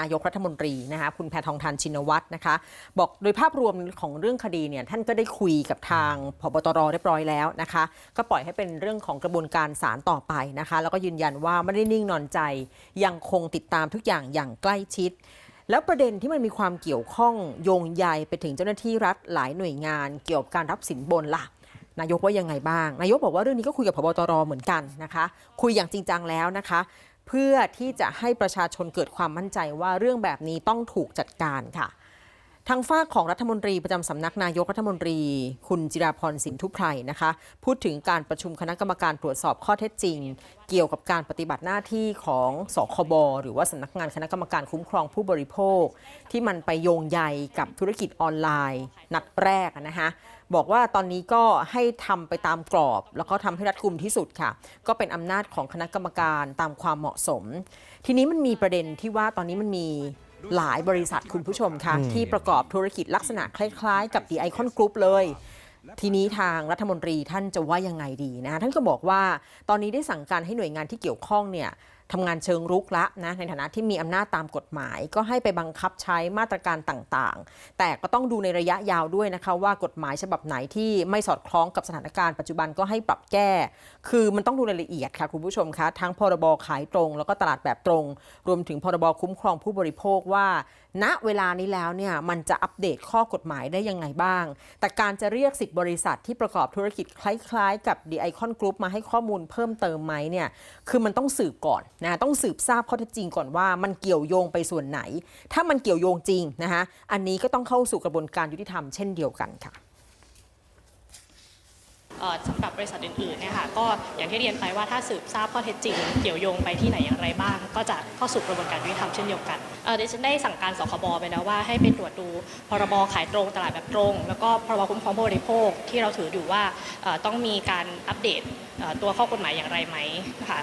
นายกรัฐมนตรีนะคะคุณแพทองทานชินวัตรนะคะ บอกโดยภาพรวมของเรื่องคดีเนี่ยท่านก็ได้คุยกับทางพบตรเรียบร้อยแล้วนะคะ ก็ปล่อยให้เป็นเรื่องของกระบวนการศาลต่อไปนะคะ แล้วก็ยืนยันว่าไม่ได้นิ่งนอนใจ ยังคงติดตามทุกอย่างอย่างใกล้ชิด แล้วประเด็นที่มันมีความเกี่ยวข้องโยงใยไปถึงเจ้าหน้าที่รัฐหลายหน่วยงาน เกี่ยวกับการรับสินบนล่ะนายกว่ายังไงบ้าง นายกบอกว่าเรื่องนี้ก็คุยกับพบตรเหมือนกันนะคะ คุยอย่างจริงจังแล้วนะคะ เพื่อที่จะให้ประชาชนเกิดความมั่นใจว่าเรื่องแบบนี้ต้องถูกจัดการค่ะ ทางฝ้าของรัฐมนตรีประจำสำนักนายกรัฐมนตรี คุณจิราพรสินทุพไพรนะคะ พูดถึงการประชุมคณะกรรมการตรวจสอบข้อเท็จจริง เกี่ยวกับการปฏิบัติหน้าที่ของสคบหรือว่าสำนักงานคณะกรรมการคุ้มครองผู้บริโภค ที่มันไปโยงใยกับธุรกิจออนไลน์ นัดแรกนะคะ บอกว่าตอนนี้ก็ให้ทำไปตามกรอบ แล้วก็ทำให้รัดกุมที่สุดค่ะ ก็เป็นอำนาจของคณะกรรมการตามความเหมาะสม ทีนี้มันมีประเด็นที่ว่าตอนนี้มันมีหลายบริษัทคุณผู้ชมค่ะ ที่ประกอบธุรกิจลักษณะคล้ายๆ กับ The Icon Group เลย ทีนี้ทางรัฐมนตรีท่านจะว่ายังไงดีนะคะท่านก็บอกว่าตอนนี้ได้สั่งการให้หน่วยงานที่เกี่ยวข้องเนี่ย ทำงานเชิงรุกละนะในฐานะที่มีอำนาจตามกฎหมาย ก็ให้ไปบังคับใช้มาตรการต่างๆ แต่ก็ต้องดูในระยะยาวด้วยนะคะว่ากฎหมายฉบับไหนที่ไม่สอดคล้องกับสถานการณ์ปัจจุบันก็ให้ปรับแก้ คือมันต้องดูรายละเอียดค่ะคุณผู้ชมคะทั้งพรบขายตรง แล้วก็ตลาดแบบตรง รวมถึงพรบคุ้มครองผู้บริโภคว่า ณเวลานี้แล้วเนี่ยมันจะอัปเดตข้อกฎหมายได้ยังไงบ้าง แต่การจะเรียก 10 บริษัทที่ประกอบธุรกิจคล้ายๆ กับ The Icon Group มาให้ข้อมูลเพิ่มเติมไหมเนี่ยคือมันต้องสืบก่อนนะต้องสืบทราบข้อเท็จจริงก่อนว่ามันเกี่ยวโยงไปส่วนไหน ถ้ามันเกี่ยวโยงจริงนะคะอันนี้ก็ต้องเข้าสู่กระบวนการยุติธรรมเช่นเดียวกันค่ะ สำหรับบริษัทอื่นๆเนี่ยค่ะก็อย่างที่เรียนไปว่าถ้าสืบทราบข้อเท็จจริง เกี่ยวโยงไปที่ไหนอย่างไรบ้าง ก็จะเข้าสู่กระบวนการยุติธรรมเช่นเดียวกันเอ่อดิฉันได้สั่งการสคบไปแล้วว่าให้ไปตรวจดูพรบขายตรงตลาดแบบตรง แล้วก็พรบคุ้มครองผู้บริโภคที่เราถืออยู่ว่าต้องมีการอัปเดตตัวข้อกฎหมายอย่างไรไหมนะคะ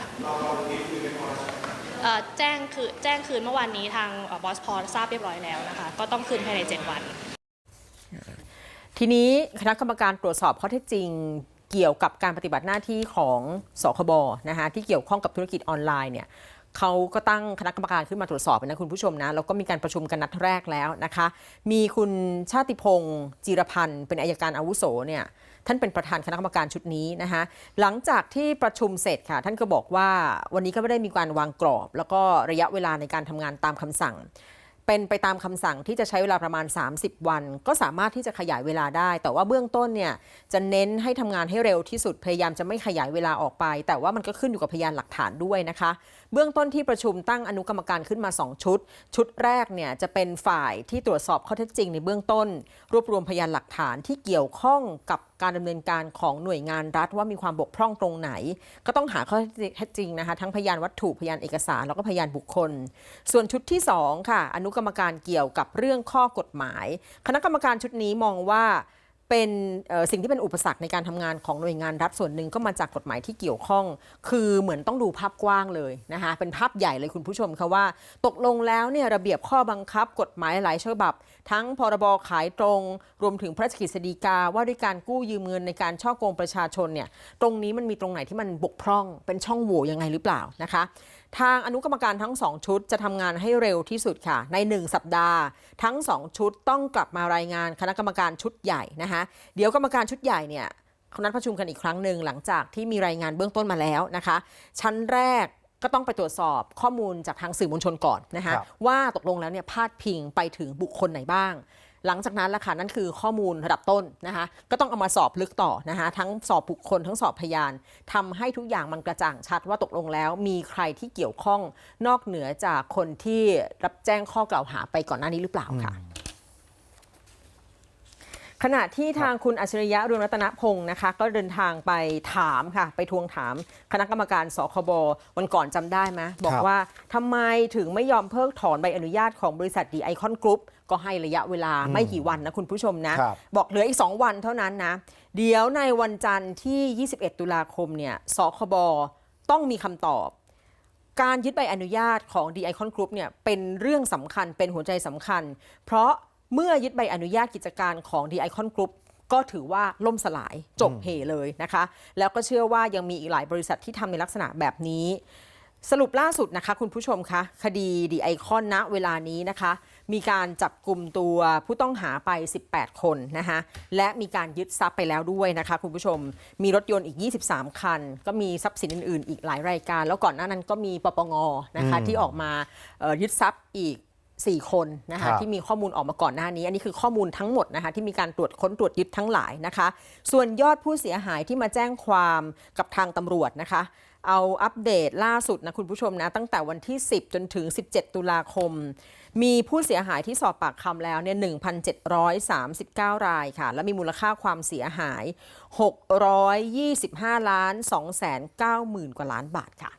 เอ่อแจ้งคือแจ้งคืนเมื่อวานนี้ทางบอสพอทราบเรียบร้อยแล้วนะคะ ก็ต้องคืนภายใน 7 วัน ทีนี้คณะกรรมการตรวจสอบข้อเท็จจริง เกี่ยวกับการปฏิบัติหน้าที่ของสคบนะคะที่เกี่ยวข้องกับธุรกิจออนไลน์เนี่ยเขาก็ตั้งคณะกรรมการขึ้นมาตรวจสอบนะคุณผู้ชมนะแล้วก็มีการประชุมกันนัดแรกแล้วนะคะ มีคุณชาติพงศ์จีรพันธ์ เป็นอายการอาวุโสเนี่ยท่านเป็นประธานคณะกรรมการชุดนี้นะคะหลังจากที่ประชุมเสร็จค่ะ ท่านก็บอกว่าวันนี้ก็ไม่ได้มีการวางกรอบ แล้วก็ระยะเวลาในการทำงานตามคำสั่ง เป็นไปตามคำสั่งที่จะใช้เวลาประมาณ 30 วัน ก็สามารถที่จะขยายเวลาได้ แต่ว่าเบื้องต้นเนี่ยจะเน้นให้ทำงานให้เร็วที่สุดพยายามจะไม่ขยายเวลาออกไป แต่ว่ามันก็ขึ้นอยู่กับพยานหลักฐานด้วยนะคะ เบื้องต้นที่ประชุมตั้งอนุกรรมการขึ้นมา 2 ชุด ชุดแรกเนี่ยจะเป็นฝ่ายที่ตรวจสอบข้อเท็จจริงในเบื้องต้น รวบรวมพยานหลักฐานที่เกี่ยวข้องกับ การดำเนินการของหน่วยงานรัฐว่ามีความบกพร่องตรงไหน ก็ต้องหาข้อเท็จจริงนะคะ ทั้งพยานวัตถุพยานเอกสารแล้วก็พยานบุคคล ส่วนชุดที่ 2 ค่ะ อนุกรรมการเกี่ยวกับเรื่องข้อกฎหมาย คณะกรรมการชุดนี้มองว่า เป็นสิ่งที่เป็นอุปสรรคในการทำงานของหน่วยงานรัฐส่วนหนึ่งก็มาจากกฎหมายที่เกี่ยวข้อง คือเหมือนต้องดูภาพกว้างเลยนะคะเป็นภาพใหญ่เลยคุณผู้ชมค่ะว่า ตกลงแล้วเนี่ยระเบียบข้อบังคับ กฎหมายหลายฉบับ ทั้งพรบขายตรง รวมถึงพระราชกฤษฎีกาว่าด้วยการกู้ยืมเงินในการช่อโกงประชาชนเนี่ยตรงนี้มันมีตรงไหนที่มันบกพร่องเป็นช่องโหว่ยังไงหรือเปล่านะคะ ทางอนุกรรมการทั้ง 2 ชุดจะทำงานให้เร็วที่สุดค่ะ ใน 1 สัปดาห์ ทั้ง 2 ชุดต้องกลับมารายงานคณะกรรมการชุดใหญ่นะคะ เดี๋ยวกรรมการชุดใหญ่เนี่ยเขานัดประชุมกันอีกครั้งหนึ่งหลังจากที่มีรายงานเบื้องต้นมาแล้วนะคะ ชั้นแรกก็ต้องไปตรวจสอบข้อมูลจากทางสื่อมวลชนก่อนนะคะครับว่าตกลงแล้วเนี่ยพาดพิงไปถึงบุคคลไหนบ้าง หลังจากนั้นล่ะค่ะนั่นคือข้อมูลระดับต้นนะคะก็ต้องเอามาสอบลึกต่อนะคะทั้งสอบบุคคลทั้งสอบพยานทำให้ทุกอย่างมันกระจ่างชัดว่าตกลงแล้ว มีใครที่เกี่ยวข้องนอกเหนือจากคนที่รับแจ้งข้อกล่าวหาไปก่อนหน้านี้หรือเปล่าค่ะ ขณะที่ทางคุณอัจฉริยะเรืองรัตนพงศ์นะคะ ก็เดินทางไปถามค่ะ ไปทวงถามคณะกรรมการสคบวันก่อนจำได้ไหมบอกครับว่าทำไมถึงไม่ยอมเพิกถอนใบอนุญาตของบริษัทดีไอคอนกรุ๊ปก็ให้ระยะเวลาไม่กี่วันนะคุณผู้ชมนะครับบอกเหลืออีก 2 วันเท่านั้นนะ เดี๋ยวในวันจันทร์ที่ 21 ตุลาคมเนี่ยสคบต้องมีคำตอบการยึดใบอนุญาตของ d ีไอคอนกรุ๊ปเนี่ยเป็นเรื่องสำคัญเป็นหัวใจสำคัญ เพราะ เมื่อยึดใบอนุญาตกิจการของ d ีไอคอนกรุ๊ปก็ถือว่าล่มสลายจบเหเลยนะคะ แล้วก็เชื่อว่ายังมีอีกหลายบริษัทที่ทำในลักษณะแบบนี้ สรุปล่าสุดนะคะ คุณผู้ชมคะคดีดีไอคอนณเวลานี้นะคะ มีการจับกลุ่มตัวผู้ต้องหาไป 18 คนนะคะและมีการยึดทรัพย์ไปแล้วด้วยนะคะ คุณผู้ชมมีรถยนต์อีก 23 คัน ก็มีทรัพย์สินอื่น ๆ อีกหลายรายการ แล้วก่อนหน้านั้นก็มีปปงนะคะอืมที่ออกมาเอ่อยึดทรัพย์อีก 4 คนนะครัคะบที่มีข้อมูลออกมาก่อนหน้านี้ อันนี้คือข้อมูลทั้งหมดนะคะที่มีการตรวจค้นตรวจยึดทั้งหลายนะคะ ส่วนยอดผู้เสียหายที่มาแจ้งความกับทางตำรวจนะคะ เอาอัปเดตล่าสุดนะคุณผู้ชมนะ ตั้งแต่วันที่ 10 จนถึง 17 ตุลาคม มีผู้เสียหายที่สอบปากคำแล้วเนี่ย 1,739 รายค่ะ และมีมูลค่าความเสียหาย 625 ล้าน2 9 0 0 0 0 กว่าล้านบาทค่ะ